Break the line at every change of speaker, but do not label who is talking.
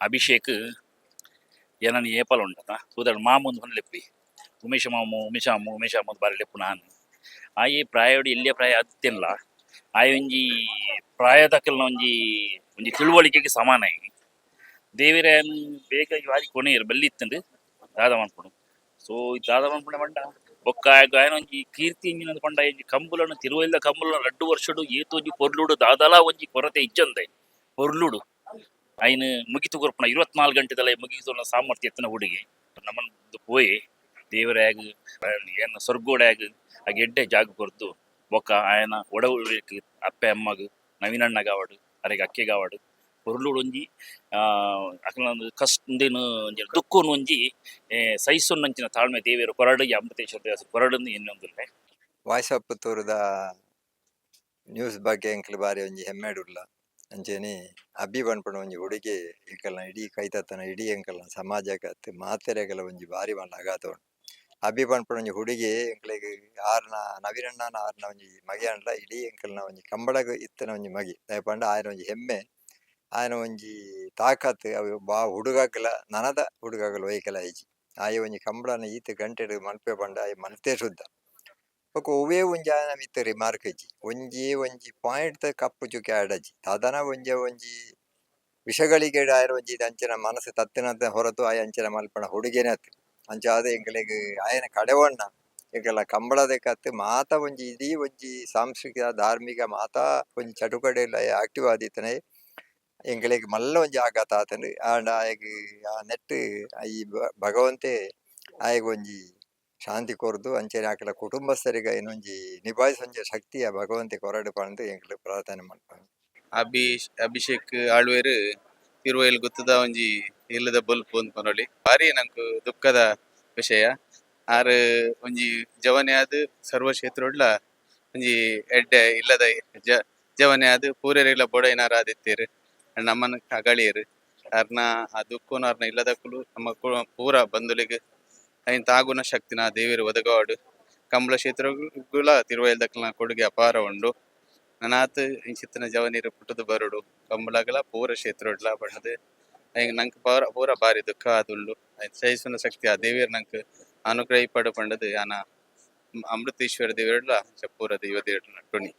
ಅಭಿಷೇಕ್ ಏನನ್ನ ಏಪಲ್ ಉಂಟತ ಉದಾಹರಣೆ ಮಾಮೂಂದು ಹೊಂದು ಲೆಪ್ಪಿ. ಉಮೇಶ ಮಾಮು, ಉಮೇಶ ಅಮ್ಮ ಉಮೇಶ ಅಮ್ಮದ ಬಾರಿ ಲೆಪ್ಪು ನಾನು. ಆಯೆ ಪ್ರಾಯೋಡು ಇಲ್ಲಿಯ ಪ್ರಾಯ ಅತ್ತಿಲ್ಲ ಆಯ ಒಂಜಿ ಪ್ರಾಯದಕ್ಕೆಲ್ಲ ಒಂಜಿ ಒಂಜಿ ತಿಳುವಳಿಕೆಗೆ ಸಮಾನ ಆಗಿ ದೇವಿರನ್ ಬೇಕಾಗಿ ವಾರಿ ಬಲ್ಲಿ ಬೆಲ್ಲಿತ್ತಂದು ದಾದ ಮಾಡ್ಕೊಂಡು ಸೊ, ಈ ದಾದ ಮಾಡ್ಕೊಂಡೆ ಮಂಡ ಒಕ್ಕ ಗಾಯನ ಒಂಜಿ ಕೀರ್ತಿ ಇಂಜಿನ ಪಂಡ ಒಂಜಿ ಕಂಬುಲನ ತಿರುವಲ್ಲ ಕಂಬುಲನ ರಡ್ಡು ವರ್ಷಡು ಏತೋಜಿ ಪೊರ್ಲುಡು ದಾದಲ ಒಂಜಿ ಕೊರತೆ ಇಜ್ಜಂದೆ. ಪೊರ್ಲುಡು. ಐನ್ ಮುಗಿತು ಕೊರ್ಪುನ ಇರುವತ್ನಾಲ್ಕು ಗಂಟೆದಲ್ಲ ಮುಗಿತು ಸಾಮರ್ಥ್ಯ ಎತ್ತಿನ ಹುಡುಗಿ. ನಮ್ಮನ್ನು ಪೋಯಿ ದೇವರಾಗ ಏನು ಸ್ವರ್ಗೋಡ್ಯಾಗ, ಆ ಗೆಡ್ಡೆ ಜಾಗ ಕೊರ್ತು ಬೊಕ್ಕ ಆಯನ ಒಡವುಳಿಕ್ ಅಪ್ಪೆ, ಅಮ್ಮಗ ನವೀನಣ್ಣಗ ಆವಡು ಅರೆಗೆ ಅಕ್ಕಿ ಆವಡು ಪೊರ್ಲುಡು ಒಂಜಿ ಅಕಲೊಂದು ಕಷ್ಟಂದಿನ ಒಂಜಿ ದುಃಖನು ಒಂಜಿ ಸಹಿಸೊನ್ನಂಚಿನ ತಾಳ್ಮೆ ದೇವಿಯರು ಕೊರಡು ಅಮೃತೇಶ್ವರ ದೇವಸ ಕೊರಡನ್ನು ಎನ್ನೊಂದುಲ್ಲೆ
ತೋರದ ಆಫ್ ನ್ಯೂಸ್ ಬಗ್ಗೆ ಎಂಕ್ಲು ಬಾರಿ ಒಂಜಿ ಹೆಮ್ಮೆಡುಲ್ಲ ಅಂಚೆನೆ ಅಬ್ಬಿ ಪನ್ಪುನ ಒಂಜಿ ಹುಡುಗಿ ಎಂಕಲ್ನ ಇಡೀ ಕೈತತ್ತನ, ಇಡೀ ಎಂಕಲ್ನ ಸಮಾಜಕ್ಕೆ ಮಾತೆರೆಗಲ ಒಂಜಿ ಬಾರಿ ಮಲ್ಲ ಅಗಾತ ಉಂಡು ಅಬ್ಬಿ ಒಂಜಿ ಹುಡುಗಿ ಎಂಕ್ಲೆಗ್ ಆರ್ನ, ನವಿರಣ್ಣನ ಆರ್ನ ಒಂಜಿ ಮಗಿ ಅಂಡ್ಲ ಇಡೀ ಎಂಕಲ್ನ ಒಂಜಿ ಕಂಬಳಗ್ ಇತ್ತನ ಒಂಜಿ ಮಗಿ. ಪಂಡ ಆಯನ ಒಂಜಿ ಹೆಮ್ಮೆ. ಆಯನ ಒಂಜಿ ತಾಕತ್, ಅವು ಬಾ ಹುಡುಗಕ್ಲ ನನದ ಹುಡುಗಕ್ಲ ವೈಕಲ ಐಜಿ ಆಯೆ ಒಂಜಿ ಕಂಬಳನ ಈತ್ ಗಂಟೆಡ್ ಮಲ್ಪೆ ಪಂಡ ಆಯೆ ಮಲ್ತೆ ಶುದ್ಧ. ಬೊಕ ಒವೇ ಒಂಜಿ ಮಿತ್ತ್ ರಿಮಾರ್ಕ್ ಇಜ್ಜಿ ಒಂಜಿ ಒಂಜಿ ಪಾಯಿಂಟ್ ಕಪ್ಪು ಚುಕ್ಕೆ ಆಡಜ್ಜಿ ದಾದನ ಒಂಜಿ ಒಂಜಿ ವಿಷಗಳಿಗೆ ಆಯರ್ ಒಂಜಿ ಅಂಚನ ಮನಸ್ಸು ತತ್ತಿನಂತ ಹೊರತು ಆಯ ಅಂಚನ ಮಲ್ಪಣ ಹುಡುಗಿನ ಅಂಚ ಆದ ಎಂಗಳಿಗೆ ಆಯನ ಕಡೆವಣ್ಣ ಎಂಕಲ ಕಂಬಳದ ಕತ್ತು ಮಾತ ಒಂಜಿ ಇಡೀ ಒಂಜಿ ಸಾಂಸ್ಕೃತಿಕ ಧಾರ್ಮಿಕ ಮಾತ ಒಂಜಿ ಚಟುಕಡೆಲ ಆಕ್ಟಿವ್ ಆದಿತ್ತನೆ ಎಂಗಳಿಗೆ ಮಲ್ಲ ಒಂಜಿ ಆಘಾತ ಆತಂಡ್ ಆಂಡ ಆಯಗ್ ಆ ನೆಟ್ ಈ ಭಗವಂತೆ ಆಯಗ್ ಒಂಜಿ ಶಾಂತಿ ಕೊರ್ದು, ಅಂಚನೆ ಆಕಲ ಕುಟುಂಬಸ್ಥರಿಗೆ ಇನ್ನೊಂಜಿ ನಿಭಾಯಿಸೊಂಜಿ ಶಕ್ತಿಯ ಭಗವಂತೆ ಕೊರಡು ಪಂದು ಎಂಕ್ಲು ಪ್ರಾರ್ಥನೆ ಮಾಡ್ತಾನೆ
ಅಭಿ ಅಭಿಷೇಕ್ ಆಳ್ವೇರು ತಿರುವೈಲ್ ಗೊತ್ತದ ಒಂಜಿ ಇಲ್ಲದ ಬಲ್ಪು ಅಂತ ಪನೊಲಿ ಬಾರಿ ನಂಕು ದುಃಖದ ವಿಷಯ. ಆರ್ ಒಂಜಿ ಜವನೆ ಆದ್ ಸರ್ವ ಕ್ಷೇತ್ರೊಡ್ಲ ಒಂಜಿ ಎಡ್ಡೆ ಇಲ್ಲದ ಜ, ಜವನೆ ಆದ್ ಪೂರೆರೆಗ್ಲ ಬೊಡೈನಾರ ಆದಿತ್ತೀರು ನಮ್ಮನ್ನ ಅಗಳಿಯರು ಅರ್ನ ಆ ದುಃಖನ ಅರ್ನ ಕುಲು ನಮ್ಮ ಪೂರ ಬಂಧುಲಿಗ್ ಐನ್ ತಾಗುನ ಶಕ್ತಿನ ದೇವಿರು ಒದಗವಾಡು. ಕಂಬಳ ಕ್ಷೇತ್ರಗುಲ ದಕ್ಕಲ್ನ ಕೊಡುಗೆ ಅಪಾರ ಉಂಡು. ನನಾತ್ ಇಂಚಿತ್ತಿನ ಜವನೀರು ಪುಟ್ಟದ ಬರುಡು. ಕಂಬಳಗಲ ಪೂರ ಕ್ಷೇತ್ರೊಡ್ಲ ಬಣ್ಣದೆ. ನಂಕ್ ಪೂರ ಪೂರ ಬಾರಿ ದುಃಖ ಆದುಂಡು ಸಹಿಸುನ ಶಕ್ತಿ ಆ ದೇವಿಯರ್ ನಂಕ್ ಅನುಗ್ರಹಿಪಡು ಪಂಡದು. ಯಾನ ಅಮೃತೇಶ್ವರ ದೇವಿರಡ್ಲ, ಚಪ್ಪೂರ ದೇವ ಟೊಣಿ